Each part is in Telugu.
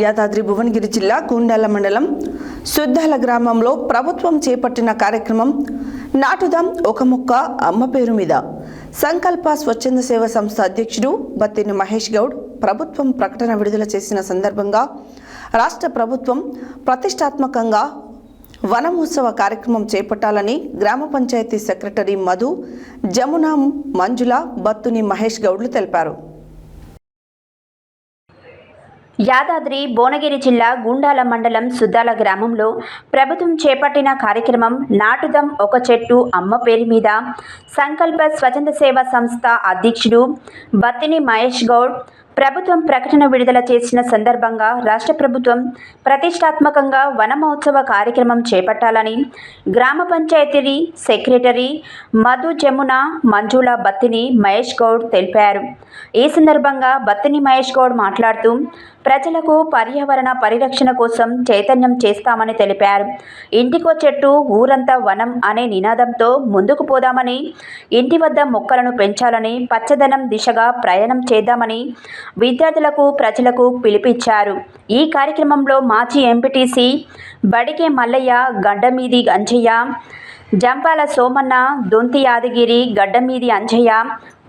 యాదాద్రి భువనగిరి జిల్లా గుండాల మండలం సుద్దాల గ్రామంలో ప్రభుత్వం చేపట్టిన కార్యక్రమం నాటుదాం ఒక మొక్క అమ్మ పేరు మీద. సంకల్ప స్వచ్ఛంద సేవ సంస్థ అధ్యక్షుడు బత్తిని మహేష్ గౌడ్ ప్రభుత్వం ప్రకటన విడుదల చేసిన సందర్భంగా రాష్ట్ర ప్రభుత్వం ప్రతిష్టాత్మకంగా వనమహోత్సవ కార్యక్రమం చేపట్టాలని గ్రామ పంచాయతీ సెక్రటరీ మధు జమున మంజుల బత్తుని మహేష్ గౌడ్లు తెలిపారు. యాదాద్రి భువనగిరి జిల్లా గుండాల మండలం సుద్దాల గ్రామంలో ప్రభుత్వం చేపట్టిన కార్యక్రమం నాటుదం ఒక చెట్టు అమ్మ పేరు మీద సంకల్ప స్వచ్ఛంద సేవా సంస్థ అధ్యక్షుడు బత్తిని మహేష్ గౌడ్ ప్రభుత్వం ప్రకటన విడుదల చేసిన సందర్భంగా రాష్ట్ర ప్రభుత్వం ప్రతిష్టాత్మకంగా వన మహోత్సవ కార్యక్రమం చేపట్టాలని గ్రామ పంచాయతీ సెక్రటరీ మధు జమున మంజుల బత్తిని మహేష్ గౌడ్ తెలిపారు. ఈ సందర్భంగా బత్తిని మహేష్ గౌడ్ మాట్లాడుతూ ప్రజలకు పర్యావరణ పరిరక్షణ కోసం చైతన్యం చేస్తామని తెలిపారు. ఇంటికో చెట్టు ఊరంతా వనం అనే నినాదంతో ముందుకు పోదామని ఇంటి వద్ద మొక్కలను పెంచాలని పచ్చదనం దిశగా ప్రయాణం చేద్దామని విద్యార్థులకు ప్రజలకు పిలిపిచ్చారు ఈ కార్యక్రమంలో మాజీ ఎంపీటీసీ బడికే మల్లయ్య గడ్డమీది అంజయ్య జంపాల సోమన్న దొంతి యాదగిరి గడ్డమీది అంజయ్య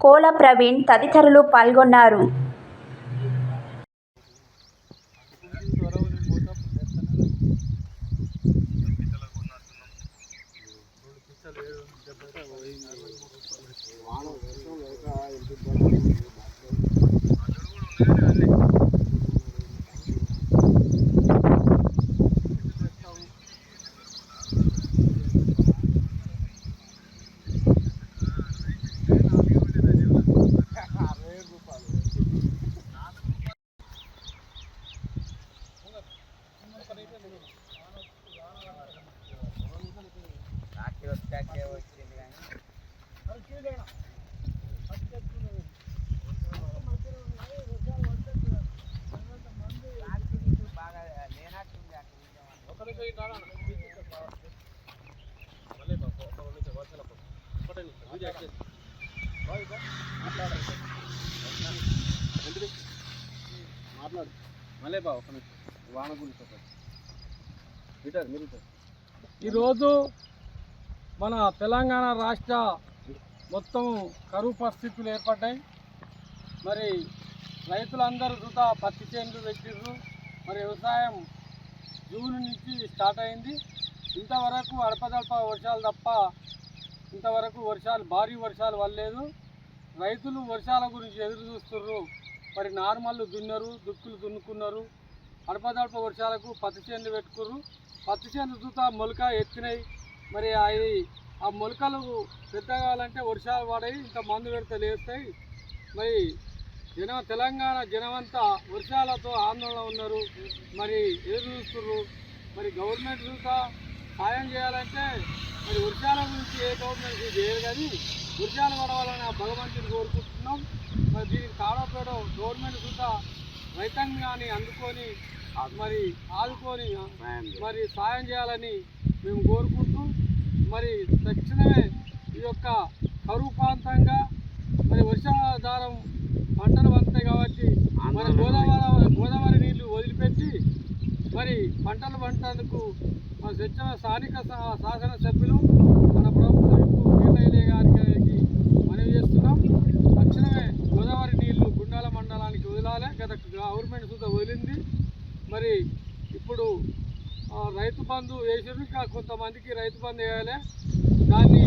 కోల ప్రవీణ్ తదితరులు పాల్గొన్నారు. మాట్లాడు మళ్ళీ బా ఒక నిమిషం వాన గురించి ఒకటి ఇటారు మీరు ఈరోజు మన తెలంగాణ రాష్ట్ర మొత్తం కరువు పరిస్థితులు ఏర్పడ్డాయి. మరి రైతులందరూ కూడా పత్తి చేనులు పెట్టిర్రు. మరి వ్యవసాయం జూన్ నుంచి స్టార్ట్ అయింది. ఇంతవరకు అడపదడప వర్షాలు తప్ప ఇంతవరకు వర్షాలు భారీ వర్షాలు పడలేదు. రైతులు వర్షాల గురించి ఎదురు చూస్తున్నారు మరి నార్మల్ దున్నరు దుక్కులు దున్నుకున్నారు. అడపదడప వర్షాలకు పత్తి చేనులు పెట్టుకుర్రు. పత్తి చేనులు చూతా మొలక ఎత్తినాయి. మరి అవి ఆ మొలకలు పెద్ద కావాలంటే వర్షాలు పడాయి ఇంత మందు పెడితే లేస్తాయి. మరి జనం తెలంగాణ జనమంతా వర్షాలతో ఆందోళన ఉన్నారు. మరి ఎదురు చూస్తుర్రు? మరి గవర్నమెంట్ చూతా సాయం చేయాలంటే మరి వర్షాల గురించి ఏ గవర్నమెంట్ చేయదు కానీ వర్షాలు పడవాలని భగవంతుని కోరుకుంటున్నాం. మరి దీనికి తాడోపేడో గవర్నమెంట్ చూతా రైతాంగాన్ని అందుకొని మరి ఆదుకొని మరి సాయం చేయాలని మేము కోరుకుంటూ మరి తక్షణమే ఈ యొక్క కరువు ప్రాంతంగా మరి వర్షాధారం పంటలు పండుతాయి కాబట్టి మన గోదావరి గోదావరి నీళ్ళు వదిలిపెట్టి మరి పంటలు పంటేందుకు మన స్వచ్ఛ స్థానిక సా- శాసనసభ్యులు మన ప్రభుత్వ గారికి మనవి చేస్తున్నాం. తక్షణమే గోదావరి నీళ్ళు గుండాల మండలానికి వదలాలి. గత గవర్నమెంట్ సుధా వదిలింది. మరి ఇప్పుడు రైతు బంధు వేసారు ఇంకా కొంతమందికి రైతు బంధు వేయాలి. దాన్ని